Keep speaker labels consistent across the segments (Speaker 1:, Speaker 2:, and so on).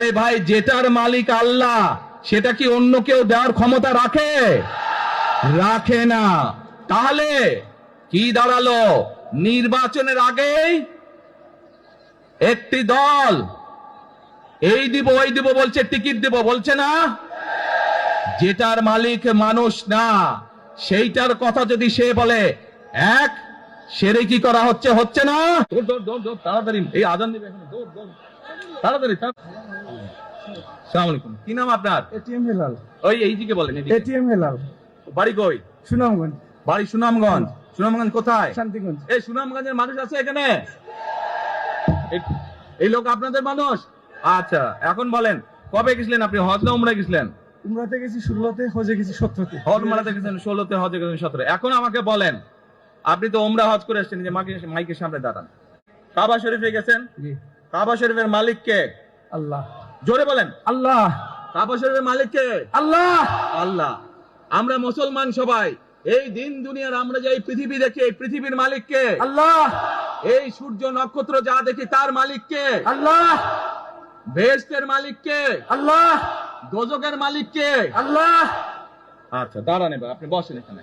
Speaker 1: ভাই, যেটার মালিক আল্লাহ, সেটা কি অন্য কেউ দেওয়ার ক্ষমতা রাখে? রাখে না। তাহলে কি দাঁড়াল? নির্বাচনের আগেই একটি দল, এই দিব, ওই দিব বলছে, টিকিট দিব বলছে না? যেটার মালিক মানুষ না, সেইটার কথা যদি সে বলে, এক সেরে কি করা হচ্ছে হচ্ছে না? তাড়াতাড়ি। এই আজান দিবে তাড়াতাড়ি আলাইকুম। কি নাম আপনার?
Speaker 2: এটিএম হেলাল।
Speaker 1: ওই এইদিকে বলেন
Speaker 2: এটিএম হেলাল।
Speaker 1: বাড়ি কই?
Speaker 2: সুনামগঞ্জ।
Speaker 1: বাড়ি সুনামগঞ্জ। সুনামগঞ্জ কোথায়?
Speaker 2: শান্তিগঞ্জ।
Speaker 1: এই সুনামগঞ্জের মানুষ আছে এখানে? এই- এই লোক আপনাদের মানুষ? আচ্ছা এখন বলেন কবে গেছিলেন আপনি? হজ না উমরা গেছিলেন?
Speaker 2: উমরাতে গেছি ষোলোতে হজে গেছি সতেরোতে।
Speaker 1: হজ মারাতে গেছেন ষোলোতে হজে গেছেন সতেরো এখন আমাকে বলেন আপনি তো ওমরা হজ করে এসেছেন যে মাকে মাইকের সামনে দাঁড়ান। কাবা শরীফে গেছেন? কাবা শরীফের মালিক কে?
Speaker 2: আল্লাহ।
Speaker 1: জোরে বলেন।
Speaker 2: আল্লাহ।
Speaker 1: কাবা শরীফের মালিক কে?
Speaker 2: আল্লাহ।
Speaker 1: আল্লাহ। আমরা মুসলমান সবাই এই দিন দুনিয়ার আমরা যে এই পৃথিবী দেখি এই পৃথিবীর মালিক কে?
Speaker 2: আল্লাহ।
Speaker 1: এই সূর্য নক্ষত্র যা দেখি তার মালিক কে?
Speaker 2: আল্লাহ।
Speaker 1: বেহেস্তের মালিক কে?
Speaker 2: আল্লাহ।
Speaker 1: দোজকের মালিক কে?
Speaker 2: আল্লাহ।
Speaker 1: আচ্ছা দাঁড়ান এবার আপনি বসেন এখানে।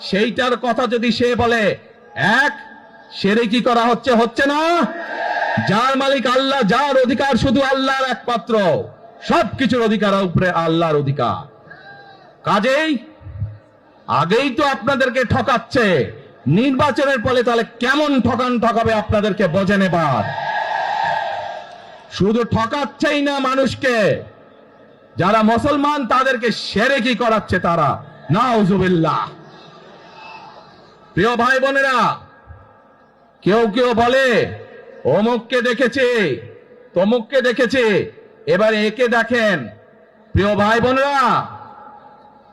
Speaker 1: সেইটার কথা যদি সে বলে, এক, সেরে কি করা হচ্ছে হচ্ছে না? যার মালিক আল্লাহ, যার অধিকার শুধু আল্লাহর একমাত্র, সবকিছুর অধিকার উপরে আল্লাহর অধিকার। কাজেই আগেই তো আপনাদেরকে ঠকাচ্ছে, নির্বাচনের ফলে তাহলে কেমন ঠকান ঠকাবে আপনাদেরকে বোঝে নেবার শুধু ঠকাচ্ছেই না মানুষকে, যারা মুসলমান তাদেরকে সেরে কি করাচ্ছে তারা? নাউজুবিল্লাহ। প্রিয় ভাই বোনেরা, কেউ কেউ বলে, অমুককে দেখেছে, তমুককে দেখেছে, এবার একে দেখেন। প্রিয় ভাই বোনেরা,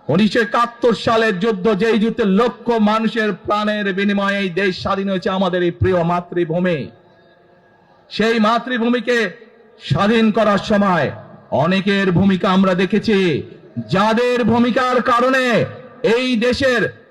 Speaker 1: উনিশশো একাত্তর সালের যুদ্ধ যেই যুদ্ধে লক্ষ মানুষের প্রাণের বিনিময়ে এই দেশ স্বাধীন হয়েছে, আমাদের এই প্রিয় মাতৃভূমি। সেই মাতৃভূমিকে স্বাধীন করার সময় অনেকের ভূমিকা আমরা দেখেছি। যাদের ভূমিকার কারণে এই দেশের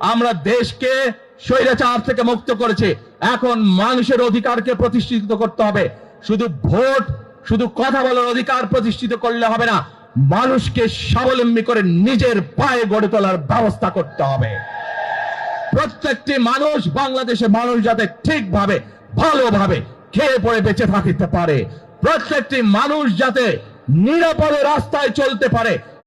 Speaker 1: আমরা দেশকে স্বৈরাচার থেকে মুক্ত করেছি। এখন মানুষের অধিকারকে প্রতিষ্ঠিত করতে হবে। শুধু ভোট, শুধু কথা বলার অধিকার প্রতিষ্ঠিত করলে হবে না, মানুষকে স্বাবলম্বী করে নিজের পায়ে গড়ে তোলার ব্যবস্থা করতে হবে। প্রত্যেকটি মানুষ বাংলাদেশের মানুষ যাতে ঠিকভাবে, ভালোভাবে খেয়ে পড়ে বেঁচে থাকিতে পারে। প্রত্যেকটি মানুষ যাতে নিরাপদে রাস্তায় চলতে পারে